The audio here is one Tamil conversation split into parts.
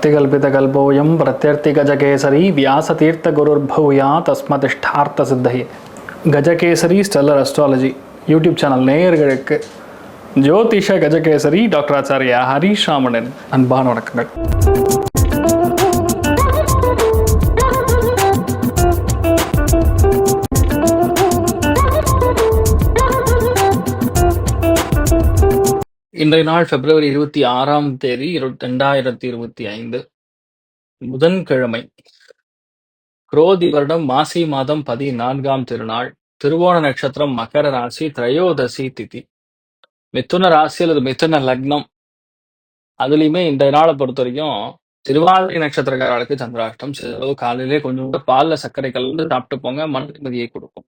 अर्तिकल्पितकल्पोऽयं प्रत्यर्थिगजकेसरी व्यासतीर्थगुरुर्भूया தஸ்மதிஷ்டார்த்த Gajakesari stellar astrology YouTube channel நேயர்களுக்கு ஜோதிஷ கஜகேசரி டாக்டர் ஆச்சாரியா ஹரீஷ் ராமனின் அன்பான வணக்கங்கள் இன்றைய நாள் பிப்ரவரி இருபத்தி ஆறாம் தேதி இரு- ரெண்டாயிரத்தி இருபத்தி ஐந்து புதன்கிழமை. குரோதி வருடம் மாசி மாதம் பதினான்காம் திருநாள் திருவோண நட்சத்திரம் மகர ராசி திரையோதசி திதி. மிதுன ராசி அல்லது மிதுன லக்னம். அதுலயுமே இன்றைய நாளை பொறுத்த வரைக்கும் திருவாதிரை நட்சத்திரக்காரர்களுக்கு சந்திராஷ்டம் சிறிதளவு காலையிலே கொஞ்சம் பால்ல சர்க்கரை கலந்து சாப்பிட்டு போங்க மன நிம்மதியை கொடுக்கும்.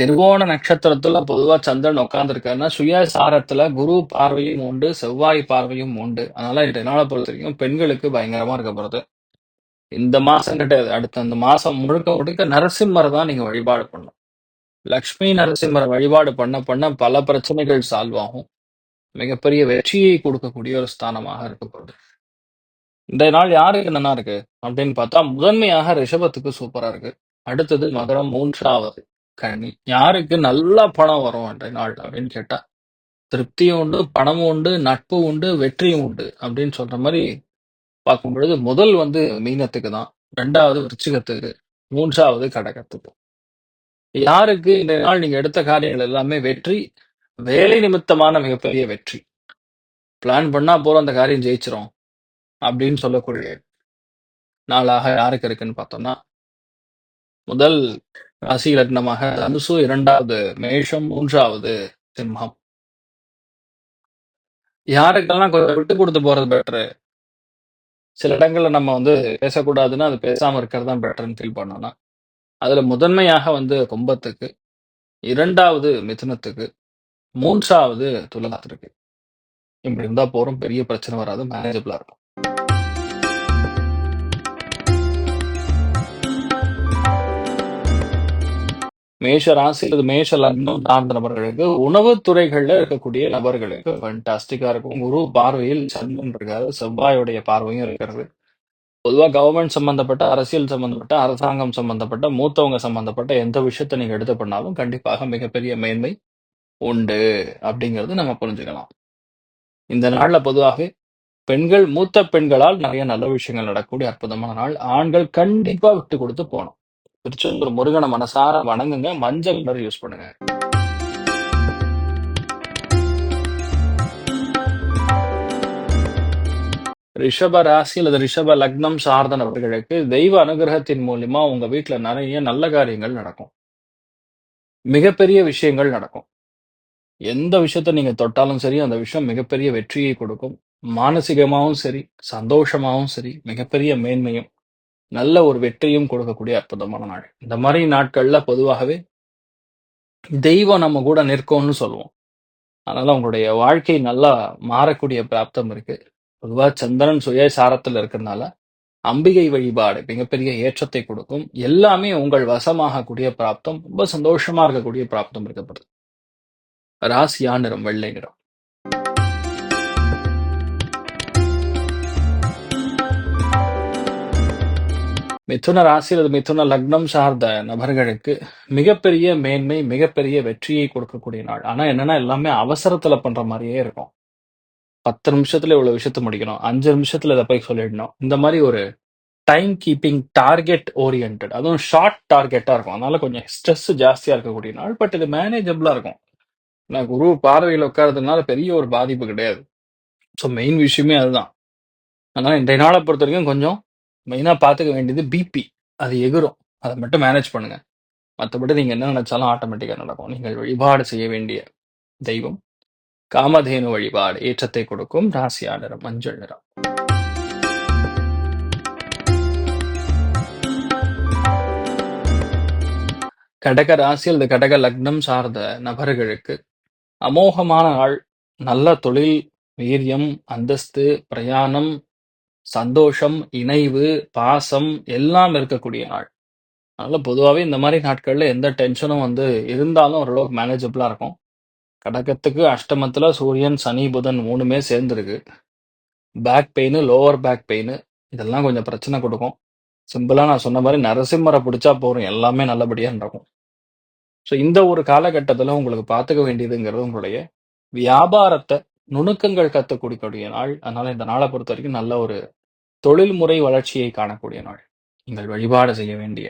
திருவோண நட்சத்திரத்துல பொதுவா சந்திரன் உட்கார்ந்துருக்காருன்னா சுயசாரத்துல குரு பார்வையும் உண்டு செவ்வாய் பார்வையும் உண்டு. அதனால இன்றைய நாளை பொறுத்த வரைக்கும் பெண்களுக்கு பயங்கரமா இருக்க போறது. இந்த மாசம் கிடையாது அடுத்த அந்த மாசம் முழுக்க முழுக்க நரசிம்மரை தான் நீங்க வழிபாடு பண்ணணும். லக்ஷ்மி நரசிம்மரை வழிபாடு பண்ண பண்ண பல பிரச்சனைகள் சால்வ் ஆகும். மிகப்பெரிய வெற்றியை கொடுக்கக்கூடிய ஒரு ஸ்தானமாக இருக்க போகுது. இந்த நாள் யாருக்கு நல்லா இருக்கு? அப்படின்னு பார்த்தா முதன்மையாக ரிஷபத்துக்கு சூப்பரா இருக்கு. அடுத்தது மகரம் மூன்றாவது. கன்னி யாருக்கு நல்லா பணம் வரும் இன்றைய நாள் அப்படின்னு கேட்டா திருப்தியும் உண்டு பணமும் உண்டு நட்பு உண்டு வெற்றியும் உண்டு அப்படின்னு சொல்ற மாதிரி பார்க்கும் பொழுது முதல் வந்து மீனத்துக்கு தான். ரெண்டாவது விருச்சிகத்துக்கு மூன்றாவது கடகத்துக்கு. யாருக்கு இந்த நாள் நீங்க எடுத்த காரியங்கள் எல்லாமே வெற்றி வேலை நிமித்தமான மிகப்பெரிய வெற்றி. பிளான் பண்ணா போறோம் அந்த காரியம் ஜெயிச்சிரும் அப்படின்னு சொல்லக்கூடிய நாளாக யாருக்கு இருக்குன்னு பார்த்தோம்னா முதல் ராசி லக்னமாக தனுசு இரண்டாவது மேஷம் மூன்றாவது சிம்மம். யாருக்கெல்லாம் கொஞ்சம் விட்டு கொடுத்து போறது பெட்ரு சில இடங்கள்ல நம்ம வந்து பேசக்கூடாதுன்னா அது பேசாம இருக்கிறது தான் பெட்டர்னு ஃபீல் பண்ணோம்னா. அதுல முதன்மையாக வந்து கும்பத்துக்கு இரண்டாவது மிதுனத்துக்கு மூன்றாவது துலாத்திற்கு இப்படி இருந்தா போறோம் பெரிய பிரச்சனை வராது மேனேஜபிளா இருக்கும். மேஷ ராசி அல்லது மேஷ லக்னம் சார்ந்த நபர்களுக்கு உணவு துறைகள்ல இருக்கக்கூடிய நபர்களுக்கு ஃபண்டாஸ்டிக்கா இருக்கும். குரு பார்வையில் சந்திரன் இருக்காது செவ்வாயுடைய பார்வையும் இருக்கிறது. பொதுவா கவர்மெண்ட் சம்பந்தப்பட்ட அரசியல் சம்பந்தப்பட்ட அரசாங்கம் சம்பந்தப்பட்ட மூத்தவங்க சம்பந்தப்பட்ட எந்த விஷயத்தை நீங்க எடுத்து பண்ணாலும் கண்டிப்பாக மிகப்பெரிய மேன்மை உண்டு அப்படிங்கிறது நம்ம புரிஞ்சுக்கலாம். இந்த நாள்ல பொதுவாகவே பெண்கள் மூத்த பெண்களால் நிறைய நல்ல விஷயங்கள் நடக்கக்கூடிய அற்புதமான நாள். ஆண்கள் கண்டிப்பா விட்டு கொடுத்து போகணும். திருச்செந்தூர் முருகனை மனசார வணங்குங்க. மஞ்சள் கலர் யூஸ் பண்ணுங்க. ரிஷப ராசி அல்லது ரிஷப லக்னம் சார்ந்த நபர்களுக்கு தெய்வ அனுகிரகத்தின் மூலியமா உங்க வீட்டுல நிறைய நல்ல காரியங்கள் நடக்கும். மிகப்பெரிய விஷயங்கள் நடக்கும். எந்த விஷயத்த நீங்க தொட்டாலும் சரி அந்த விஷயம் மிகப்பெரிய வெற்றியை கொடுக்கும். மானசீகமாவும் சரி சந்தோஷமாவும் சரி மிகப்பெரிய மேன்மையும். நல்ல ஒரு வெற்றியும் கொடுக்கக்கூடிய அற்புதமான நாள். இந்த மாதிரி நாட்கள்ல பொதுவாகவே தெய்வம் நம்ம கூட நிற்கும்னு சொல்லுவோம். அதனால உங்களுடைய வாழ்க்கை நல்லா மாறக்கூடிய பிராப்தம் இருக்கு. பொதுவா சந்திரன் சுயசாரத்துல இருக்கிறதுனால அம்பிகை வழிபாடு மிகப்பெரிய ஏற்றத்தை கொடுக்கும். எல்லாமே உங்கள் வசமாகக்கூடிய பிராப்தம் ரொம்ப சந்தோஷமா இருக்கக்கூடிய பிராப்தம் இருக்கப்படுது ராசியா நிறம் வெள்ளை நிறம். மிதுன ராசி அல்லது மிதுன லக்னம் சார்ந்த நபர்களுக்கு மிகப்பெரிய மேன்மை மிகப்பெரிய வெற்றியை கொடுக்கக்கூடிய நாள். ஆனா என்னன்னா எல்லாமே அவசரத்துல பண்ற மாதிரியே இருக்கும். பத்து நிமிஷத்துல இவ்வளவு விஷயத்த முடிக்கணும். அஞ்சு நிமிஷத்துல இதை போய் சொல்லிடணும். இந்த மாதிரி ஒரு டைம் கீப்பிங் டார்கெட் ஓரியன்ட் அதுவும் ஷார்ட் டார்கெட்டா இருக்கும். அதனால கொஞ்சம் ஸ்ட்ரெஸ் ஜாஸ்தியா இருக்கக்கூடிய நாள். பட் இது மேனேஜபிளா இருக்கும். நான் குரு பார்வையில் உட்கார்றதுனால பெரிய ஒரு பாதிப்பு கிடையாது. ஸோ மெயின் விஷயமே அதுதான். அதனால இன்றைய நாளை பொறுத்த வரைக்கும் கொஞ்சம் மெயினா பார்த்துக்க வேண்டியது பிபி அது எகிரும் அதை மட்டும் மேனேஜ் பண்ணுங்க. மற்றபடி நீங்க என்ன நினைச்சாலும் ஆட்டோமேட்டிக்கா நடக்கும். நீங்கள் வழிபாடு செய்ய வேண்டிய தெய்வம் காமதேனு வழிபாடு ஏற்றத்தை கொடுக்கும் ராசியா நிறம் மஞ்சள் நிறம். கடக ராசி அல்லது கடக லக்னம் சார்ந்த நபர்களுக்கு அமோகமான நாள். நல்ல தொழில் வீரியம் அந்தஸ்து பிரயாணம் சந்தோஷம் இணைவு பாசம் எல்லாம் இருக்கக்கூடிய நாள் அதனால பொதுவாகவே இந்த மாதிரி நாட்கள்ல எந்த டென்ஷனும் வந்து இருந்தாலும் ஓரளவுக்கு மேனேஜபிளா இருக்கும் கடகத்துக்கு அஷ்டமத்துல சூரியன் சனி புதன் மூணுமே சேர்ந்துருக்கு back pain, lower back pain இதெல்லாம் கொஞ்சம் பிரச்சனை கொடுக்கும் சிம்பிளா நான் சொன்ன மாதிரி நரசிம்மரை பிடிச்சா போதும். எல்லாமே நல்லபடியா நடக்கும். ஸோ இந்த ஒரு காலகட்டத்தில் உங்களுக்கு பார்த்துக்க வேண்டியதுங்கிறது உங்களுடைய வியாபாரத்தை நுணுக்கங்கள் கத்துக்கக்கூடிய நாள். அதனால இந்த நாளை பொறுத்த வரைக்கும் நல்ல ஒரு தொழில்முறை வளர்ச்சியை காணக்கூடிய நாள். நீங்கள் வழிபாடு செய்ய வேண்டிய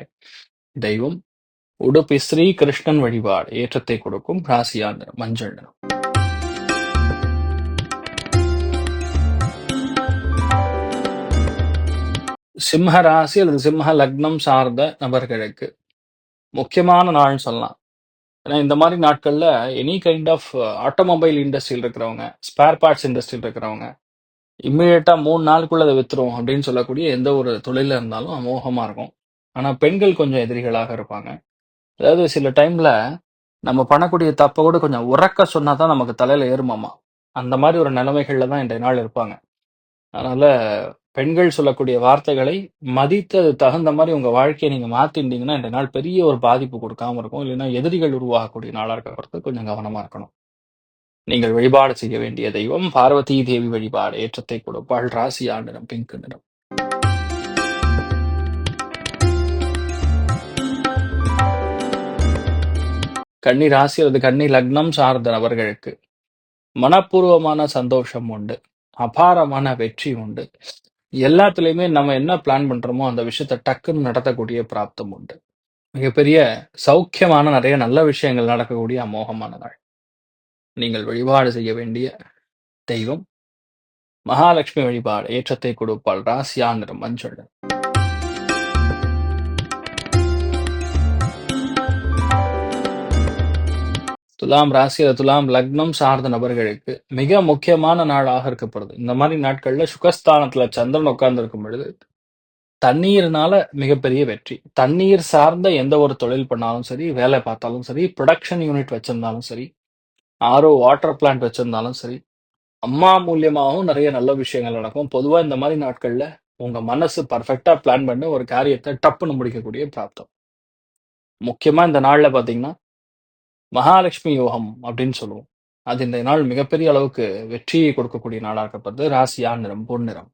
தெய்வம் உடுப்பி ஸ்ரீ கிருஷ்ணன் வழிபாடு ஏற்றத்தை கொடுக்கும் ராசியா மஞ்சள் நிறம். சிம்ம ராசி அல்லது சிம்ம லக்னம் சார்ந்த நபர்களுக்கு முக்கியமான நாள்னு சொல்லலாம். ஏன்னா இந்த மாதிரி நாட்கள்ல எனி கைண்ட் ஆஃப் ஆட்டோமொபைல் இண்டஸ்ட்ரியில் இருக்கிறவங்க, ஸ்பேர் பார்ட்ஸ் இண்டஸ்ட்ரியில இருக்கிறவங்க, இம்மீடியட்டா 3 நாளுக்குள்ள அதை வித்துரும் அப்படின்னு சொல்லக்கூடிய எந்த ஒரு தொழில்ல இருந்தாலும் அமோகமா இருக்கும். ஆனா பெண்கள் கொஞ்சம் எதிரிகளாக இருப்பாங்க. அதாவது சில டைம்ல நம்ம பண்ணக்கூடிய தப்பை கூட கொஞ்சம் உறக்க சொன்னா தான் நமக்கு தலையில ஏறுமாமா. அந்த மாதிரி ஒரு நிலைமைகள்ல தான் இன்றைய நாள் இருப்பாங்க. அதனால பெண்கள் சொல்லக்கூடிய வார்த்தைகளை மதித்து அது தகுந்த மாதிரி உங்க வாழ்க்கையை நீங்க மாத்திண்டீங்கன்னா, இன்றைய நாள் பெரிய ஒரு பாதிப்பு கொடுக்காம இருக்கும். இல்லைன்னா எதிரிகள் உருவாகக்கூடிய நாளா இருக்கிறது கொஞ்சம் கவனமா இருக்கணும். நீங்கள் வழிபாடு செய்ய வேண்டிய தெய்வம் பார்வதி தேவி வழிபாடு ஏற்றத்தை கொடுப்பாள். ராசி நிறம் பிங்க் நிறம். கன்னி ராசி அல்லது கன்னி லக்னம் சார்ந்த நபர்களுக்கு மனப்பூர்வமான சந்தோஷம் உண்டு. அபாரமான வெற்றி உண்டு. எல்லாத்துலேயுமே நம்ம என்ன பிளான் பண்றோமோ அந்த விஷயத்த டக்குன்னு நடத்தக்கூடிய பிராப்தம் உண்டு. மிகப்பெரிய சௌக்கியமான நிறைய நல்ல விஷயங்கள் நடக்கக்கூடிய அமோகமான நாள். நீங்கள் வழிபாடு செய்ய வேண்டிய தெய்வம் மகாலட்சுமி வழிபாடு ஏற்றத்தை கொடுப்பாள். ராசியா நிறம் மஞ்சள் துலாம் ராசி துலாம் லக்னம் சார்ந்த நபர்களுக்கு மிக முக்கியமான நாளாக இருக்கப்படுது. இந்த மாதிரி நாட்கள்ல சுகஸ்தானத்துல சந்திரன் உட்கார்ந்து இருக்கும் பொழுது தண்ணீர்னால மிகப்பெரிய வெற்றி. தண்ணீர் சார்ந்த எந்த ஒரு தொழில் பண்ணாலும் சரி, வேலை பார்த்தாலும் சரி, புரொடக்ஷன் யூனிட் வச்சிருந்தாலும் சரி, ஆரோ வாட்டர் பிளான்ட் வச்சிருந்தாலும் சரி, அம்மா மூலியமாகவும் நிறைய நல்ல விஷயங்கள் நடக்கும். பொதுவாக இந்த மாதிரி நாட்களில் உங்கள் மனசு பர்ஃபெக்டாக பிளான் பண்ணி ஒரு காரியத்தை டப்புன்னு முடிக்கக்கூடிய பிராப்தம். முக்கியமாக இந்த நாளில் பார்த்தீங்கன்னா, மகாலட்சுமி யோகம் அப்படின்னு சொல்லுவோம். அது இந்த நாள் மிகப்பெரிய அளவுக்கு வெற்றியை கொடுக்கக்கூடிய நாளாக இருக்கப்படுது. ராசியா நிறம் பொன்னிறம்.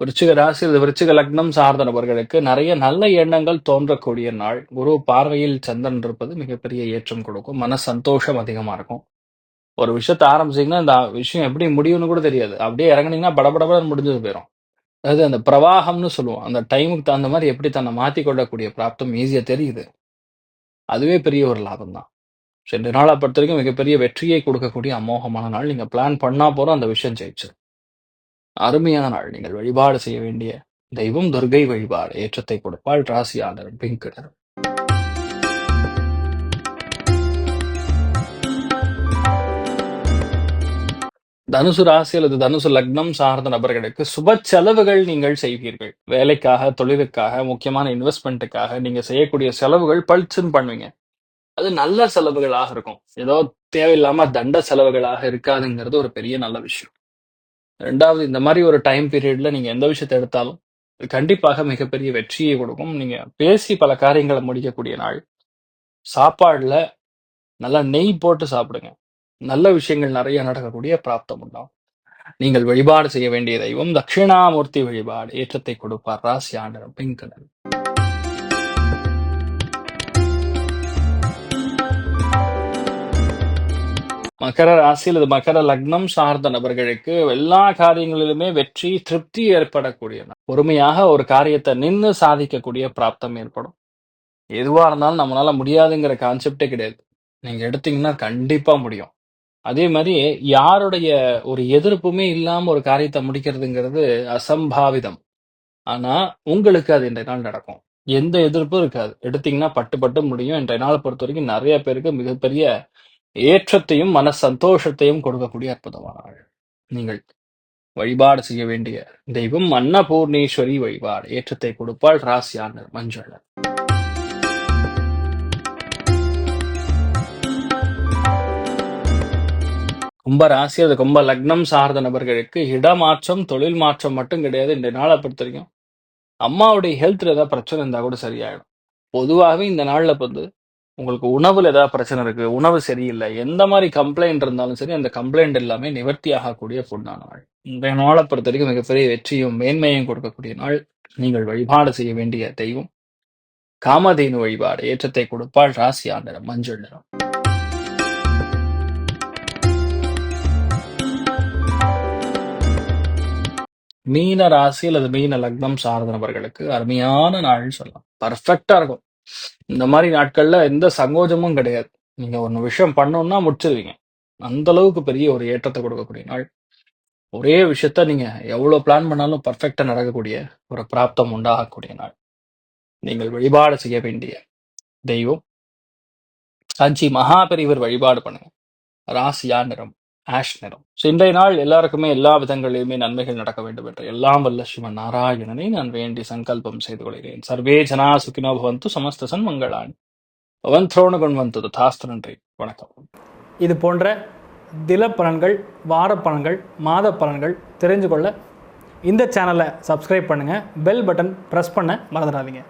விருச்சிக ராசி அல்லது விருச்சிக லக்னம் சார்ந்த நபர்களுக்கு நிறைய நல்ல எண்ணங்கள் தோன்றக்கூடிய நாள். குரு பார்வையில் சந்திரன் இருப்பது மிகப்பெரிய ஏற்றம் கொடுக்கும். மன சந்தோஷம் அதிகமா இருக்கும். ஒரு விஷயத்த ஆரம்பிச்சீங்கன்னா, இந்த விஷயம் எப்படி முடியும்னு கூட தெரியாது. அப்படியே இறங்குனீங்கன்னா படபடபடன்னு முடிஞ்சது போயிடும் அதாவது அந்த பிரவாகம்னு சொல்லுவோம். அந்த டைமுக்கு தகுந்த மாதிரி எப்படி தன்னை மாற்றிக்கொள்ளக்கூடிய பிராப்தம் ஈஸியாக தெரியுது. அதுவே பெரிய ஒரு லாபம் தான். ஸோ நாளை பொறுத்த வரைக்கும் மிகப்பெரிய வெற்றியை கொடுக்கக்கூடிய அமோகமான நாள். நீங்கள் பிளான் பண்ணால் போகிறோம் அந்த விஷயம் ஜெயிச்சு அருமையான நாள். நீங்கள் வழிபாடு செய்ய வேண்டிய தெய்வம் துர்கை வழிபாடு ஏற்றத்தை கொடுப்பாள். ராசியாளர் நிறம் பிங்க் நிறம். தனுசு ராசி அல்லது தனுசு லக்னம் சார்ந்த நபர்களுக்கு சுப செலவுகள் நீங்கள் செய்வீர்கள். வேலைக்காக, தொழிலுக்காக, முக்கியமான இன்வெஸ்ட்மெண்ட்டுக்காக நீங்க செய்யக்கூடிய செலவுகள் பளிச்சுன்னு பண்ணுவீங்க. அது நல்ல செலவுகளாக இருக்கும். ஏதோ தேவையில்லாம தண்ட செலவுகளாக இருக்காதுங்கிறது ஒரு பெரிய நல்ல விஷயம். ரெண்டாவது இந்த மாதிரி ஒரு டைம் பீரியட்ல நீங்க எந்த விஷயத்த எடுத்தாலும், கண்டிப்பாக மிகப்பெரிய வெற்றியை கொடுக்கும். நீங்க பேசி பல காரியங்களை முடிக்கக்கூடிய நாள். சாப்பாடுல நல்லா நெய் போட்டு சாப்பிடுங்க. நல்ல விஷயங்கள் நிறைய நடக்கக்கூடிய பிராப்தம் உண்டாகும். நீங்கள் வழிபாடு செய்ய வேண்டிய தெய்வம் தட்சிணாமூர்த்தி வழிபாடு ஏற்றத்தை கொடுப்பார். ராசி ஆண்டனம் பிங்க் மகர ராசி அல்லது மகர லக்னம் சார்ந்த நபர்களுக்கு எல்லா காரியங்களிலுமே வெற்றி, திருப்தி ஏற்படக்கூடிய பொறுமையாக ஒரு காரியத்தை நின்னு சாதிக்கக்கூடிய பிராப்தம் ஏற்படும். எதுவா இருந்தாலும் நம்மளால முடியாதுங்கிற கான்செப்டே கிடையாது. நீங்க எடுத்தீங்கன்னா கண்டிப்பா முடியும். அதே மாதிரி யாருடைய ஒரு எதிர்ப்புமே இல்லாம ஒரு காரியத்தை முடிக்கிறதுங்கிறது அசம்பாவிதம். ஆனா, உங்களுக்கு அது இன்றைய நாள் நடக்கும். எந்த எதிர்ப்பும் இருக்காது. எடுத்தீங்கன்னா பட்டு பட்டு முடியும். இன்றைய பொறுத்த வரைக்கும் நிறைய பேருக்கு மிகப்பெரிய ஏற்றத்தையும், மன சந்தோஷத்தையும் கொடுக்கக்கூடிய அற்புதமான நீங்கள் வழிபாடு செய்ய வேண்டிய தெய்வம் அன்னபூர்ணேஸ்வரி வழிபாடு ஏற்றத்தை கொடுப்பாள். ராசியானர் மஞ்சள் கும்ப ராசி அது கும்ப லக்னம் சார்ந்த நபர்களுக்கு இடமாற்றம், தொழில் மாற்றம் மட்டும் கிடையாது. இன்றைய நாளை பொறுத்தவரைக்கும் அம்மாவுடைய ஹெல்த்ல ஏதாவது பிரச்சனை இருந்தா கூட சரியாயிடும். பொதுவாகவே இந்த நாள்ல வந்து உங்களுக்கு உணவுல ஏதாவது பிரச்சனை இருக்கு உணவு சரியில்லை எந்த மாதிரி கம்ப்ளைண்ட் இருந்தாலும் சரி அந்த கம்ப்ளைண்ட் எல்லாமே நிவர்த்தி ஆகக்கூடிய பொண்ணான நாள். இன்றைய நாளை பொறுத்த வரைக்கும் மிகப்பெரிய வெற்றியும் மேன்மையும் கொடுக்கக்கூடிய நாள். நீங்கள் வழிபாடு செய்ய வேண்டிய தெய்வம். காமதேனு வழிபாடு ஏற்றத்தை கொடுப்பாள் ராசி ஆண்டனம் மஞ்சள் நிறம். மீன ராசி அல்லது மீன லக்னம் சார்ந்த நபர்களுக்கு அருமையான நாள்னு சொல்லலாம். பர்ஃபெக்டா இருக்கும். இந்த மாதிரி நாட்கள்ல எந்த சங்கோஜமும் கிடையாது. நீங்க ஒன்னு விஷயம் பண்ணணும்னா முடிச்சிருவீங்க. அந்த அளவுக்கு பெரிய ஒரு ஏற்றத்தை கொடுக்கக்கூடிய நாள். ஒரே விஷயத்த நீங்க எவ்வளவு பிளான் பண்ணாலும் பர்ஃபெக்டா நடக்கக்கூடிய ஒரு பிராப்தம் உண்டாகக்கூடிய நாள். நீங்கள் வழிபாடு செய்ய வேண்டிய தெய்வம். காஞ்சி மகாபெரிவர் வழிபாடு பண்ணுங்க. ராசியா நிறம். ஆஷ் நிறம். ஸோ இன்றைய நாள் எல்லாருக்குமே எல்லா விதங்களிலுமே நன்மைகள் நடக்க வேண்டும் என்று எல்லாம் வல்ல சிவன் நாராயணனை நான் வேண்டி சங்கல்பம் செய்து கொள்கிறேன். சர்வே ஜனா சுகினோ பவந்து சமஸ்த சன்மங்களான் பவன் திரோணகுண் வந்து ததாஸ்து நன்றி. வணக்கம். இது போன்ற தில பலன்கள் வார பலன்கள் மாத பலன்கள் தெரிஞ்சு கொள்ள இந்த சேனலை சப்ஸ்கிரைப் பண்ணுங்கள் பெல் பட்டன் ப்ரெஸ் பண்ண மறந்துடாதீங்க.